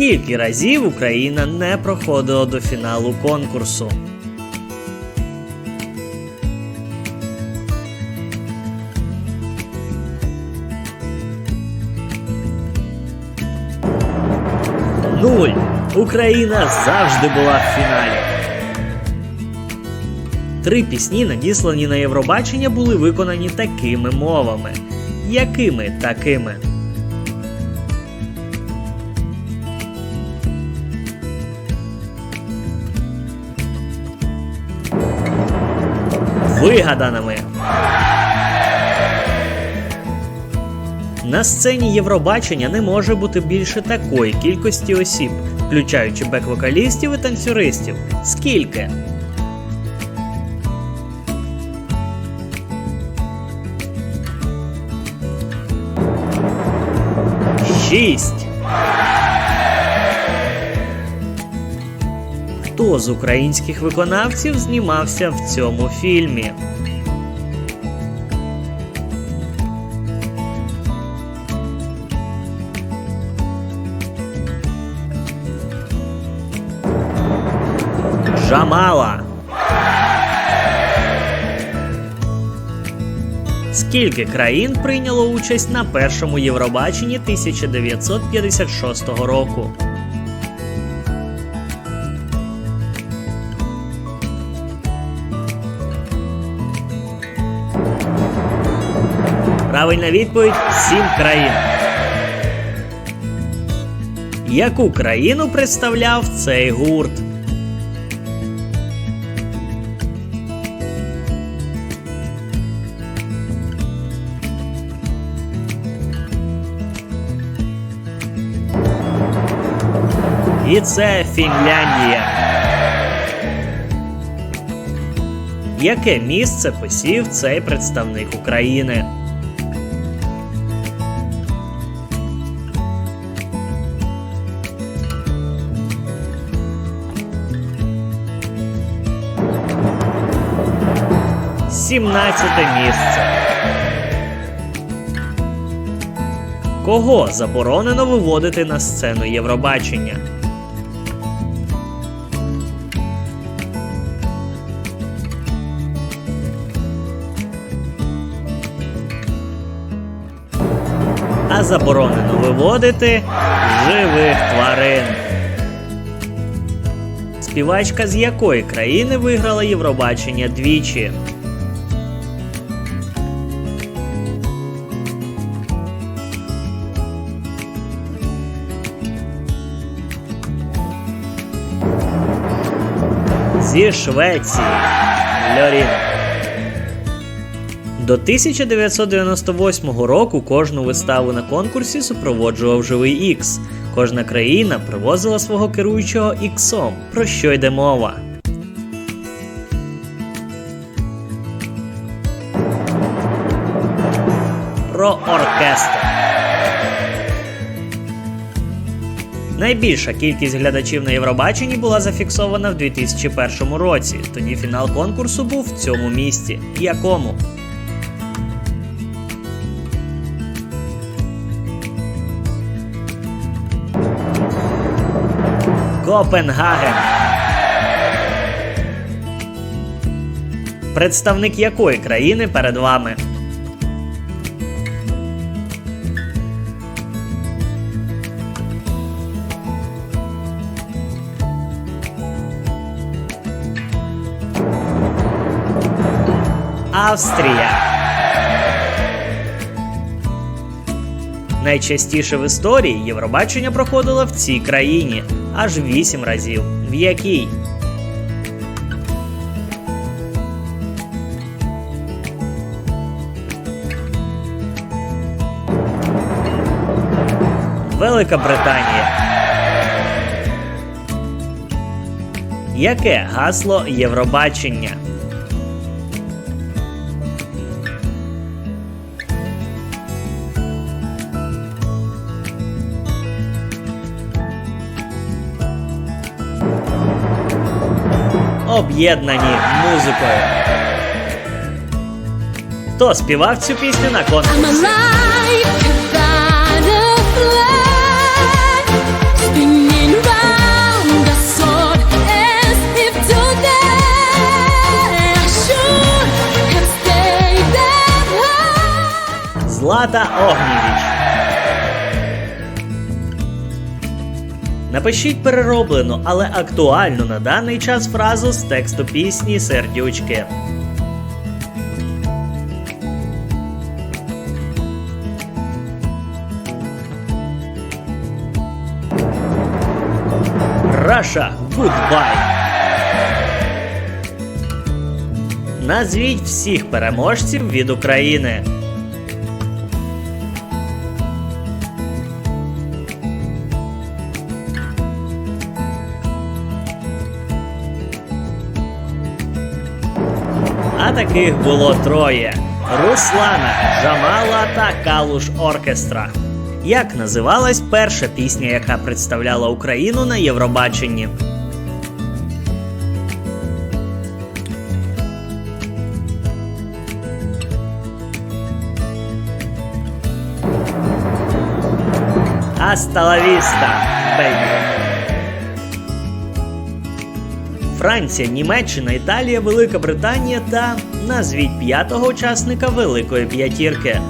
Скільки разів Україна не проходила до фіналу конкурсу? Нуль. Україна завжди була в фіналі. Три пісні, надіслані на Євробачення, були виконані такими мовами. Якими такими? Вигаданими. На сцені Євробачення не може бути більше такої кількості осіб, включаючи бек-вокалістів і танцюристів. Скільки? Шість. Хто з українських виконавців знімався в цьому фільмі? Джамала. Скільки країн прийняло участь на першому Євробаченні 1956 року? Правильна відповідь сім країн. Яку країну представляв цей гурт? І це Фінляндія. Яке місце посів цей представник України? Сімнадцяте місце. Кого заборонено виводити на сцену Євробачення? А заборонено виводити живих тварин. Співачка з якої країни виграла Євробачення двічі? Зі Швеції. Льорін. До 1998 року кожну виставу на конкурсі супроводжував живий Ікс. Кожна країна привозила свого керуючого іксом. Про що йде мова? Про оркестр. Найбільша кількість глядачів на Євробаченні була зафіксована в 2001 році. Тоді фінал конкурсу був в цьому місті. Якому? Копенгаген. Представник якої країни перед вами? Австрія. Найчастіше в історії Євробачення проходило в цій країні аж вісім разів. В якій? Велика Британія. Яке гасло Євробачення? об'єднані музикою. Хто співав цю пісню на конкурсі? Злата Огнівіч. Напишіть перероблену, але актуальну на даний час фразу з тексту пісні Сердючки. Раша Гудбай. Назвіть всіх переможців від України. Таких було троє: Руслана, Джамала та Калуш Оркестра. Як називалась перша пісня, яка представляла Україну на Євробаченні? Аста ла віста, бейбі. Франція, Німеччина, Італія, Велика Британія та назвіть п'ятого учасника Великої п'ятірки.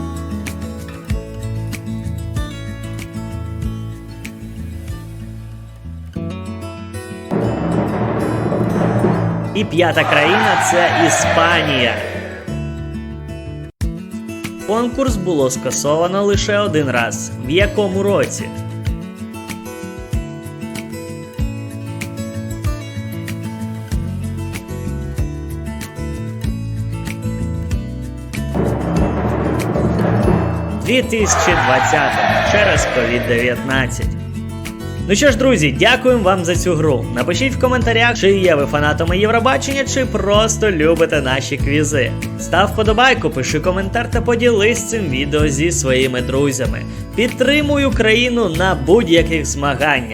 І п'ята країна це Іспанія. Конкурс було скасовано лише один раз. В якому році? – 2020 через COVID-19. Ну що ж, друзі, дякуємо вам за цю гру. Напишіть в коментарях, чи є ви фанатами Євробачення, чи просто любите наші квізи. Став вподобайку, пиши коментар та поділись цим відео зі своїми друзями. Підтримуй Україну на будь-яких змаганнях.